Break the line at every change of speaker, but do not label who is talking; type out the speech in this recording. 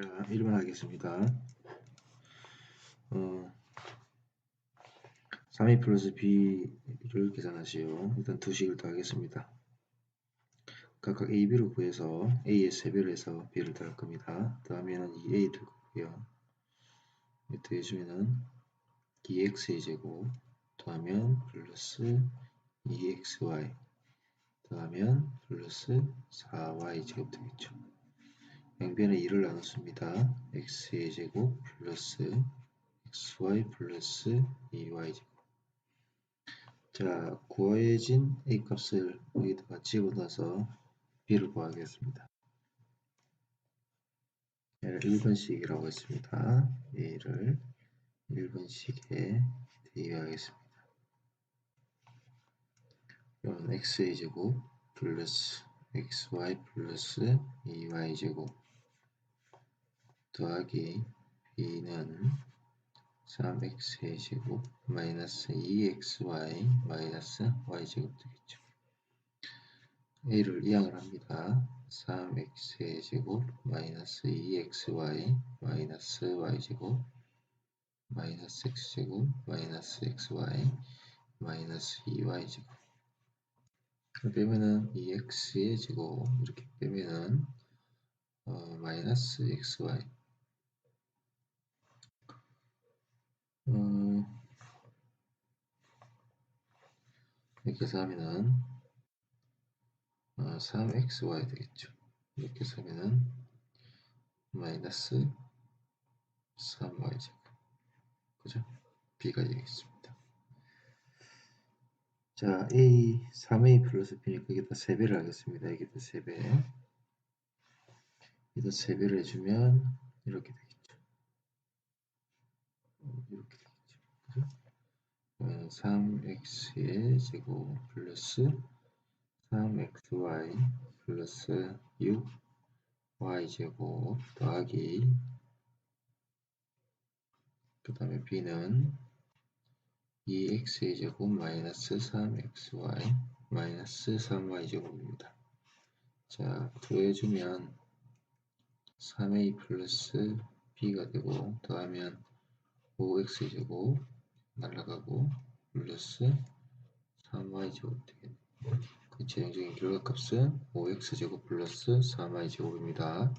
자, 1번 하겠습니다. 어, 3a 플러스 b를 계산하시오. 일단 두 식을 더하겠습니다. 각각 a, b를 구해서 a의 3배를 해서 b를 더할 겁니다. 더하면 2a 될 거고요. 더해주면은 2x의 제곱 더하면 플러스 2xy 더하면 플러스 4y 제곱 되겠죠. 양변에 2를 나눴습니다. x의 제곱 플러스 xy 플러스 2y 제곱 자, 구해진 a 값을 여기다가 집어넣어서 b를 구하겠습니다. 얘를 1번식이라고 했습니다. a를 1번식에 대입하겠습니다. 이건 x의 제곱 플러스 xy 플러스 2y 제곱 더하기 b는 3x의 제곱 마이너스 2xy 마이너스 y제곱 되겠죠. a를 이항을 합니다. 3x의 제곱 마이너스 2xy 마이너스 y제곱 마이너스 x제곱 마이너스 xy 마이너스 2y제곱 빼면은 2x의 제곱 이렇게 빼면은 어, 마이너스 xy 이렇게 해서 하면은 어, 3xy 되겠죠. 이렇게 해서 하면은 마이너스 3y 제곱 그죠? b가 되겠습니다. 자, a 3a 플러스 b니까 여기다 3배를 하겠습니다. 여기다 3배 여기다 3배를 해주면 이렇게 되겠죠. 이렇게 되겠죠. 그죠? 3x의 제곱 플러스 3xy 플러스 6y 제곱 더하기 그 다음에 b는 2x의 제곱 마이너스 3xy 마이너스 3y 제곱입니다. 자, 더해주면 3a 플러스 b가 되고 더하면 5x 제곱 날라가고 플러스 3y 제곱 되겠네요. 그 최종적인 결과값은 5x 제곱 플러스 3y 제곱입니다.